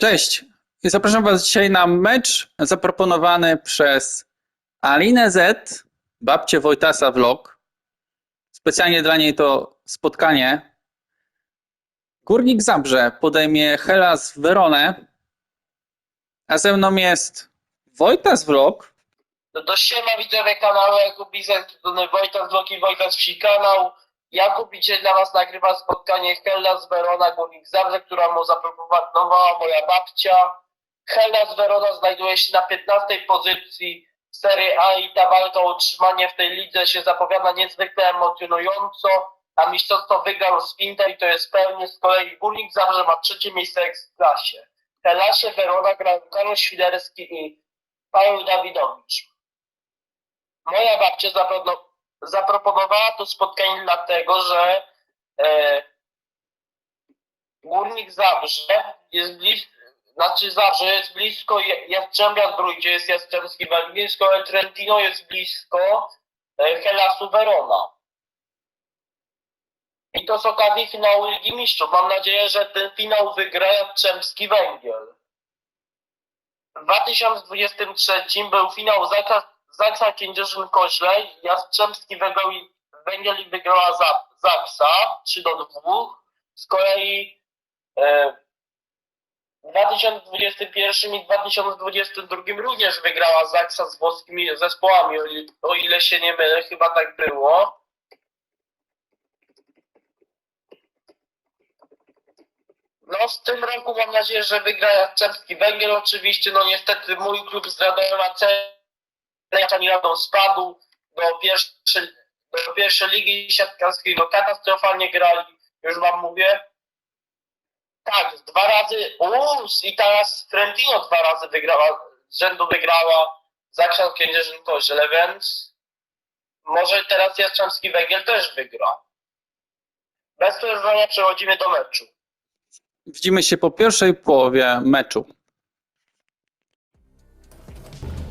Cześć. I Zapraszam Was dzisiaj na mecz zaproponowany przez Alinę Z, babcię Wojtasa Vlog. Specjalnie dla niej to spotkanie. Górnik Zabrze podejmie Hellas Weronę, a ze mną jest Wojtas Vlog. No to siema widzowie kanału Bizet, to Wojtas Bloki, Wojtas Wsi kanał. Jakub dla was nagrywa spotkanie Hellas Verona Górnik Zabrze, która mu zaproponowała moja babcia. Hellas Verona znajduje się na 15 pozycji Serie A i ta walka o utrzymanie w tej lidze się zapowiada niezwykle emocjonująco, a mistrzostwo wygrał z Inter i to jest pewnie. Z kolei Górnik Zabrze ma trzecie miejsce w Ekstraklasie. W Hellasie Verona grał Karol Świderski i Paweł Dawidowicz. Moja babcia zapropono- zaproponowała to spotkanie dlatego, że e, Górnik Zabrze jest blisko, znaczy Zabrze jest blisko Ja- Jastrzębia Zdrój, gdzie jest Jastrzębski Węgiel, blisko Trentino jest blisko e, Helasu Verona. I to z okazji finału Ligi Mistrzów. Mam nadzieję, że ten finał wygra Jastrzębski Węgiel. W 2023 był finał Zaksa, Zaksa Kędzierzyn Koźle, Jastrzębski Węgiel, Węgiel wygrała Za- Zaksa 3 do 2. Z kolei e, w 2021 i 2022 również wygrała Zaksa z włoskimi zespołami, o, i- ile się nie mylę, chyba tak było. No w tym roku mam nadzieję, że wygra Jastrzębski Węgiel oczywiście, no niestety mój klub z Radomia Radom spadł do pierwszej, do pierwszej ligi siatkarskiej, no katastrofalnie grali, już wam mówię. Tak, dwa razy, uuu, i teraz Trentino dwa razy wygrała, z rzędu wygrała Zakrzan Kędzierzyn Koźle, więc może teraz Jastrzębski Węgiel też wygra. Bez przedłużania przechodzimy do meczu. Widzimy się po pierwszej połowie meczu.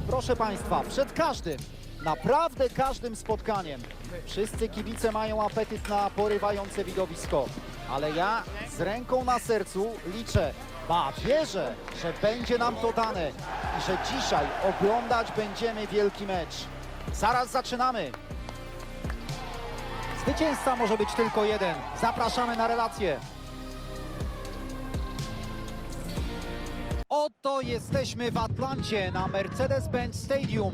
Proszę Państwa, przed każdym, naprawdę każdym spotkaniem, wszyscy kibice mają apetyt na porywające widowisko, ale ja z ręką na sercu liczę, ba wierzę, że będzie nam to dane i że dzisiaj oglądać będziemy wielki mecz. Zaraz zaczynamy. Zwycięzca może być tylko jeden. Zapraszamy na relację. Oto jesteśmy w Atlancie na Mercedes-Benz Stadium.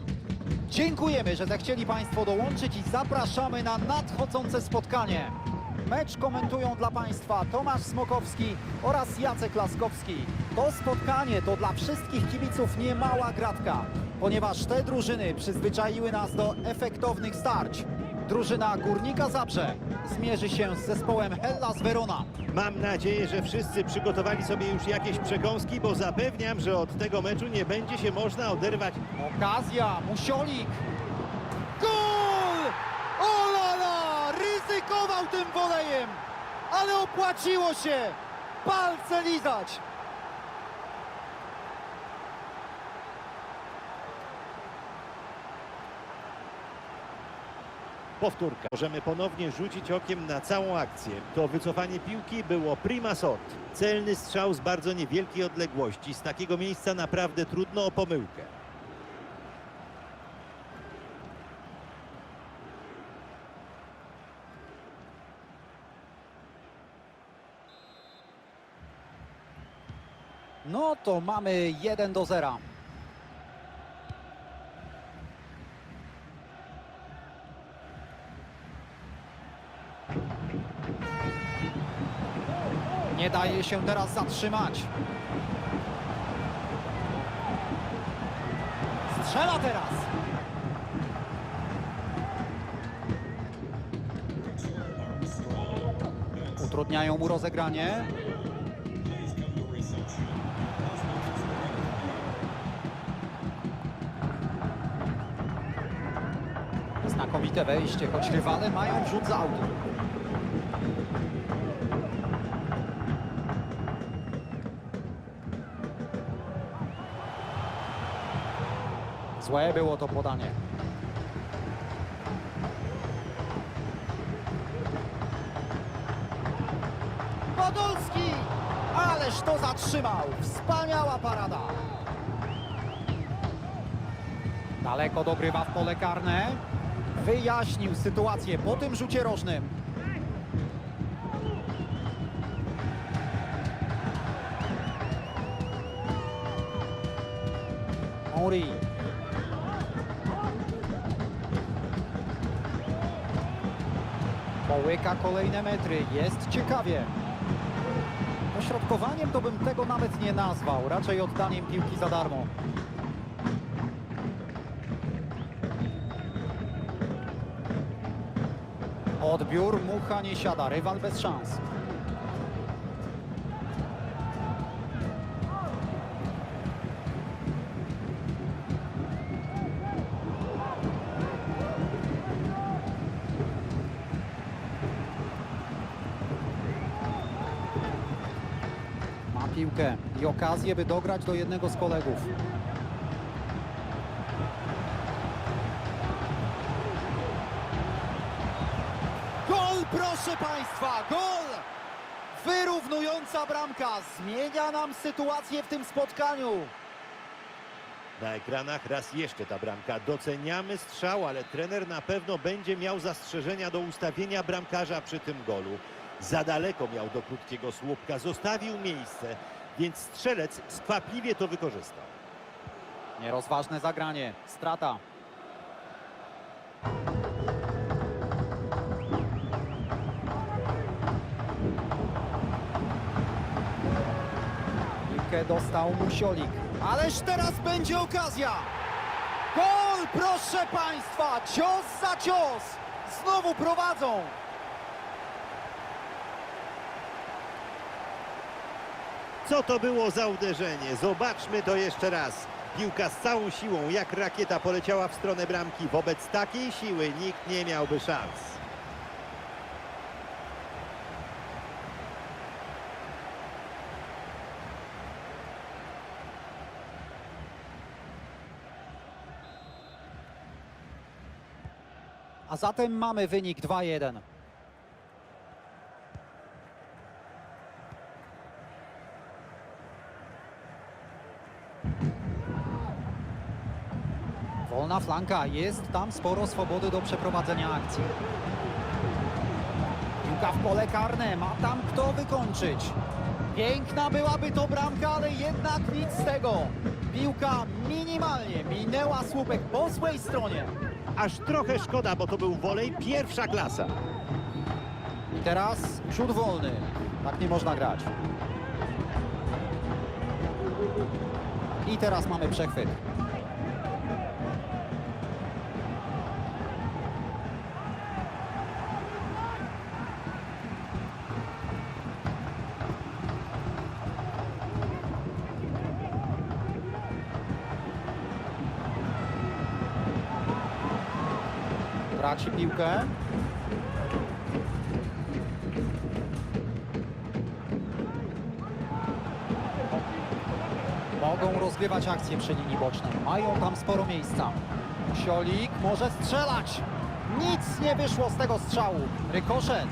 Dziękujemy, że zechcieli Państwo dołączyć i zapraszamy na nadchodzące spotkanie. Mecz komentują dla Państwa Tomasz Smokowski oraz Jacek Laskowski. To spotkanie to dla wszystkich kibiców niemała gratka, ponieważ te drużyny przyzwyczaiły nas do efektownych starć. Drużyna Górnika Zabrze zmierzy się z zespołem Hellas Verona. Mam nadzieję, że wszyscy przygotowali sobie już jakieś przekąski, bo zapewniam, że od tego meczu nie będzie się można oderwać. Okazja, Musiolik. Gol! Olala! Ryzykował tym wolejem, ale opłaciło się. Palce lizać. Powtórka. Możemy ponownie rzucić okiem na całą akcję. To wycofanie piłki było prima sort. Celny strzał z bardzo niewielkiej odległości. Z takiego miejsca naprawdę trudno o pomyłkę. No to mamy 1 do 0. Nie daje się teraz zatrzymać. Strzela teraz. Utrudniają mu rozegranie. Znakomite wejście, choć rywale mają wrzut z autu. Złe było to podanie. Podolski! Ale Ależ to zatrzymał! Wspaniała parada! Daleko dogrywa w pole karne. Wyjaśnił sytuację po tym rzucie rożnym. Henri. Połyka kolejne metry. Jest ciekawie. Dośrodkowaniem to bym tego nawet nie nazwał. Raczej oddaniem piłki za darmo. Odbiór, mucha nie siada, rywal bez szans. Ma piłkę i okazję, by dograć do jednego z kolegów. Gol, proszę Państwa, gol! Wyrównująca bramka zmienia nam sytuację w tym spotkaniu. Na ekranach raz jeszcze ta bramka. Doceniamy strzał, ale trener na pewno będzie miał zastrzeżenia do ustawienia bramkarza przy tym golu. Za daleko miał do krótkiego słupka, zostawił miejsce, więc strzelec skwapliwie to wykorzystał. Nierozważne zagranie, strata. Piłkę dostał Musiolik. Ależ teraz będzie okazja! Gol, proszę Państwa! Cios za cios! Znowu prowadzą! Co to było za uderzenie? Zobaczmy to jeszcze raz. Piłka z całą siłą, jak rakieta poleciała w stronę bramki. Wobec takiej siły nikt nie miałby szans. A zatem mamy wynik 2-1. Wolna flanka, jest tam sporo swobody do przeprowadzenia akcji. Piłka w pole karne, ma tam kto wykończyć. Piękna byłaby to bramka, ale jednak nic z tego. Piłka minimalnie minęła słupek po złej stronie. Aż trochę szkoda, bo to był wolej pierwsza klasa. I teraz rzut wolny. Tak nie można grać. I teraz mamy przechwyt. Piłkę. Mogą rozgrywać akcje przy linii bocznej. Mają tam sporo miejsca. Siolik może strzelać. Nic nie wyszło z tego strzału. Rykoszet.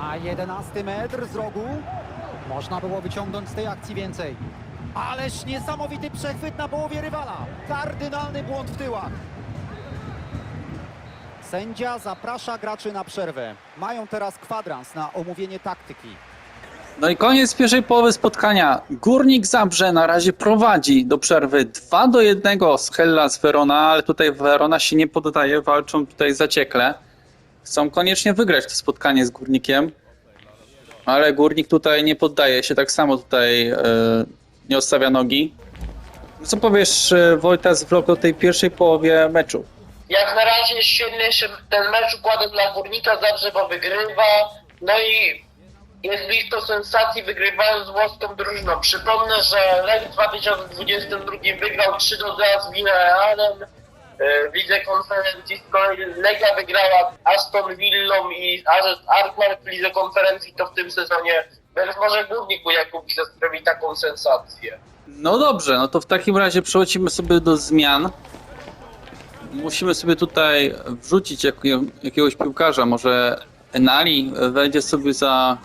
A 11 metr z rogu. Można było wyciągnąć z tej akcji więcej. Ależ niesamowity przechwyt na połowie rywala. Kardynalny błąd w tyłach. Sędzia zaprasza graczy na przerwę. Mają teraz kwadrans na omówienie taktyki. No i koniec pierwszej połowy spotkania. Górnik Zabrze na razie prowadzi do przerwy 2 do 1 z Hellas Verona, ale tutaj Verona się nie poddaje, walczą tutaj zaciekle. Chcą koniecznie wygrać to spotkanie z Górnikiem, ale Górnik tutaj nie poddaje się, tak samo tutaj e, nie ostawia nogi. Co powiesz e, Wojtas o tej pierwszej połowie meczu? Jak na razie świetnie się ten mecz układa dla Górnika, zawsze bo wygrywa. No i jest blisko sensacji, wygrywając z włoską drużyną. Przypomnę, że Lech w 2022 wygrał 3 do 0 z Villarrealem. E, W lidze konferencji Legia wygrała Aston Villą i Alkmaar w lidze konferencji to w tym sezonie być może Górnik u Jakubica sprawi taką sensację. No dobrze, no to w takim razie przechodzimy sobie do zmian. Musimy sobie tutaj wrzucić jak, jakiegoś piłkarza. Może Enali wejdzie sobie za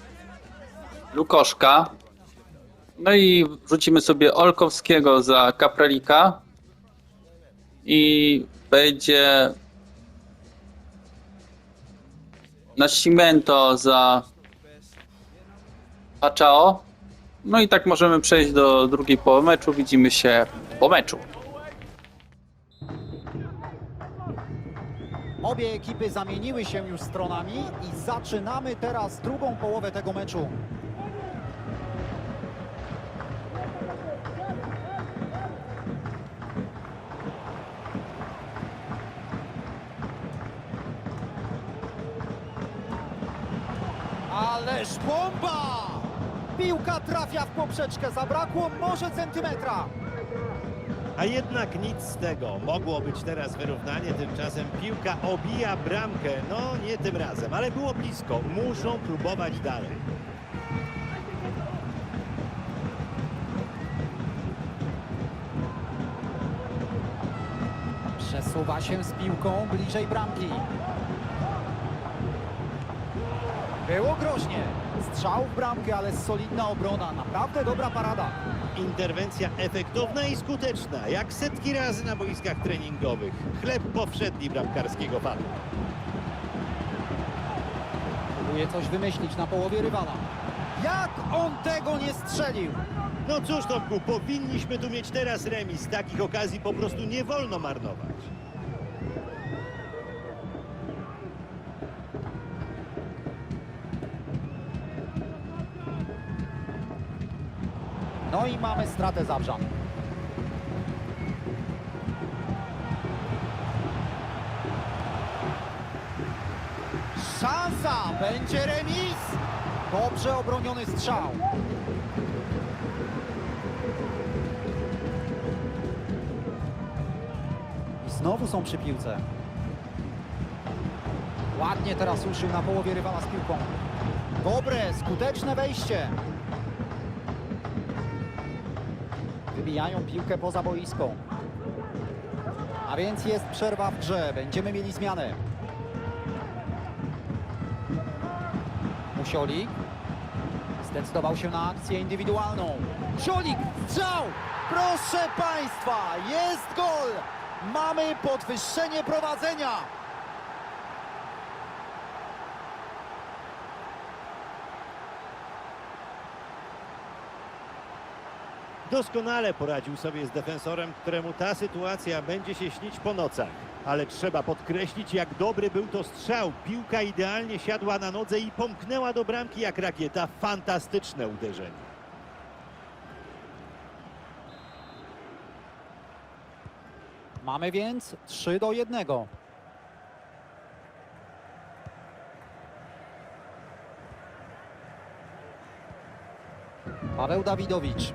Lukoszka. No i wrzucimy sobie Olkowskiego za Kapralika. I będzie Nascimento za Pachao. No i tak możemy przejść do drugiej połowy meczu. Widzimy się po meczu. Obie ekipy zamieniły się już stronami i zaczynamy teraz drugą połowę tego meczu. Ależ bomba! Piłka trafia w poprzeczkę, zabrakło może centymetra. A jednak nic z tego. Mogło być teraz wyrównanie, tymczasem piłka obija bramkę. No nie tym razem, ale było blisko. Muszą próbować dalej. Przesuwa się z piłką bliżej bramki. Było groźnie. Strzał w bramkę, ale solidna obrona. Naprawdę dobra parada. Interwencja efektowna i skuteczna, jak setki razy na boiskach treningowych. Chleb powszedni bramkarskiego fanu. Próbuje coś wymyślić na połowie rywala. Jak on tego nie strzelił? No cóż, Tomku, powinniśmy tu mieć teraz remis. Takich okazji po prostu nie wolno marnować. No i mamy stratę Zabrzan. Szansa! Będzie remis! Dobrze obroniony strzał. I znowu są przy piłce. Ładnie teraz uszył na połowie rywala z piłką. Dobre, skuteczne wejście. Wybijają piłkę poza boisko. A więc jest przerwa w grze. Będziemy mieli zmianę. Musiolik zdecydował się na akcję indywidualną. Musiolik, strzał! Proszę Państwa, jest gol! Mamy podwyższenie prowadzenia. Doskonale poradził sobie z defensorem, któremu ta sytuacja będzie się śnić po nocach. Ale trzeba podkreślić, jak dobry był to strzał. Piłka idealnie siadła na nodze i pomknęła do bramki jak rakieta. Fantastyczne uderzenie. Mamy więc 3 do 1. Paweł Dawidowicz.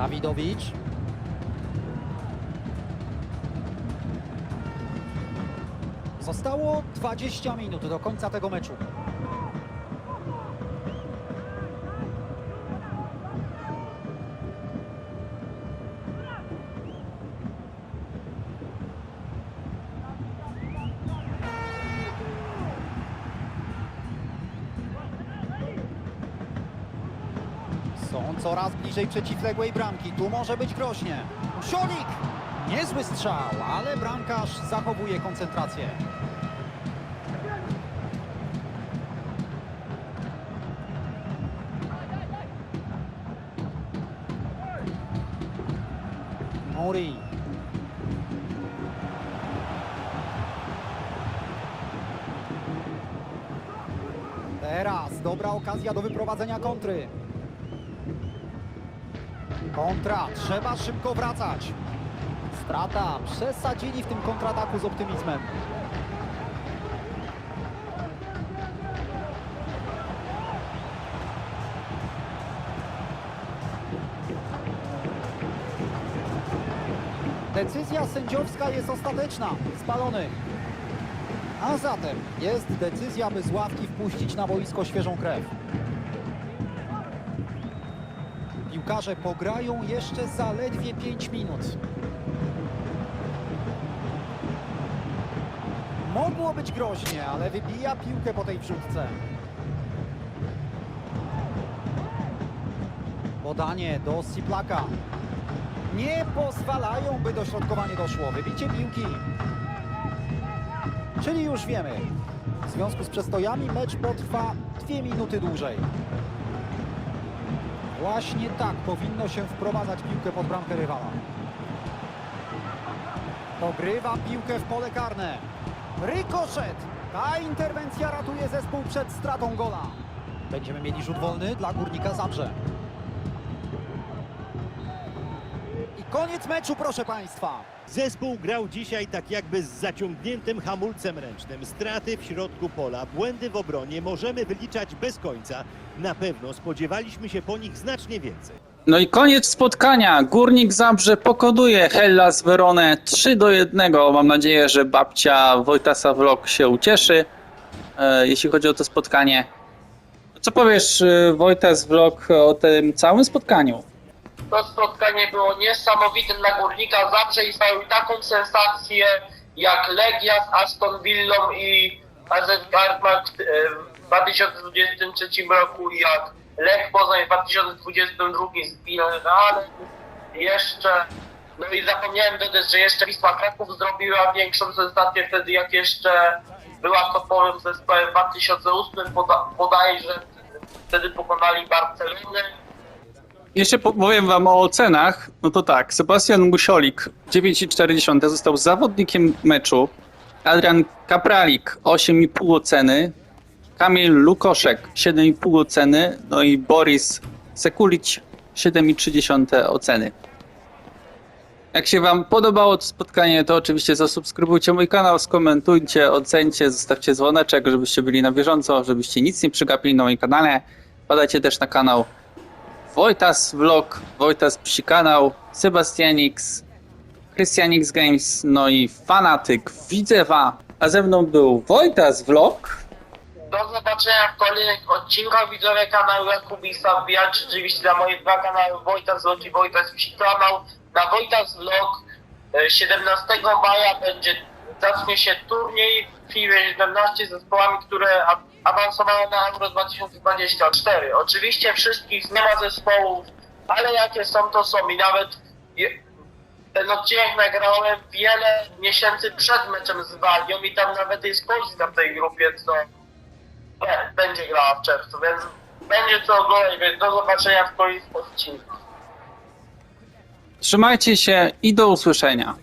Dawidowicz. Zostało 20 minut do końca tego meczu. Są coraz bliżej przeciwległej bramki. Tu może być groźnie. Sionik! Niezły strzał, ale bramkarz zachowuje koncentrację. Mori. Teraz dobra okazja do wyprowadzenia kontry. Kontra, trzeba szybko wracać. Strata, przesadzili w tym kontrataku z optymizmem. Decyzja sędziowska jest ostateczna. Spalony. A zatem jest decyzja, by z ławki wpuścić na boisko świeżą krew. Piłkarze pograją jeszcze zaledwie 5 minut. Mogło być groźnie, ale wybija piłkę po tej wrzutce. Podanie do Siplaka. Nie pozwalają, by dośrodkowanie doszło. Wybicie piłki. Czyli już wiemy. W związku z przestojami mecz potrwa dwie minuty dłużej. Właśnie tak powinno się wprowadzać piłkę pod bramkę rywala. Pogrywa piłkę w pole karne. Rykoszet. Ta interwencja ratuje zespół przed stratą gola. Będziemy mieli rzut wolny dla Górnika Zabrze. I koniec meczu, proszę Państwa. Zespół grał dzisiaj tak jakby z zaciągniętym hamulcem ręcznym. Straty w środku pola, błędy w obronie możemy wyliczać bez końca. Na pewno spodziewaliśmy się po nich znacznie więcej. No i koniec spotkania. Górnik Zabrze pokonuje Hellas Veronę 3 do 1. Mam nadzieję, że babcia Wojtasa Vlog się ucieszy, e, jeśli chodzi o to spotkanie. Co powiesz, e, Wojtas Vlog, o tym całym spotkaniu? To spotkanie było niesamowite dla Górnika Zabrze i stawił taką sensację jak Legia z Aston Villą i AZ Garmak w 2023 roku i jak Lech Poznań w 2022 z Villarrealem. Jeszcze, no i zapomniałem dodać, że jeszcze Wisła Kraków zrobiła większą sensację wtedy jak jeszcze była topowym zespołem w 2008 poda, bodajże wtedy pokonali Barcelonę. Jeszcze po- powiem wam o ocenach. No to tak, Sebastian Musiolik 9,4 został zawodnikiem meczu. Adrian Kapralik 8,5 oceny. Kamil Lukoszek 7,5 oceny. No i Boris Sekulic 7,3 oceny. Jak się wam podobało to spotkanie, to oczywiście zasubskrybujcie mój kanał, skomentujcie, ocencie, zostawcie dzwoneczek, żebyście byli na bieżąco, żebyście nic nie przegapili na moim kanale. Wpadajcie też na kanał Wojtas Vlog, Wojtas Psi Kanał, Sebastianix, Christianix Games, no i Fanatyk Widzewa. A ze mną był Wojtas Vlog. Do zobaczenia w kolejnych odcinkach widzowie kanału Jakubisa. Wbijajcie oczywiście na moje dwa kanały Wojtas Vlog i Wojtas Psi Kanał. Na Wojtas Vlog e, 17 maja będzie zacznie się turniej w FIFA 17 z zespołami, które a- awansowały na Euro 2024. Oczywiście wszystkich nie ma zespołów, ale jakie są to są i nawet ten odcinek nagrałem wiele miesięcy przed meczem z Walią i tam nawet jest Polska w tej grupie, co będzie grała w czerwcu, więc będzie co oglądać, do zobaczenia w kolejnych odcinkach. Trzymajcie się i do usłyszenia.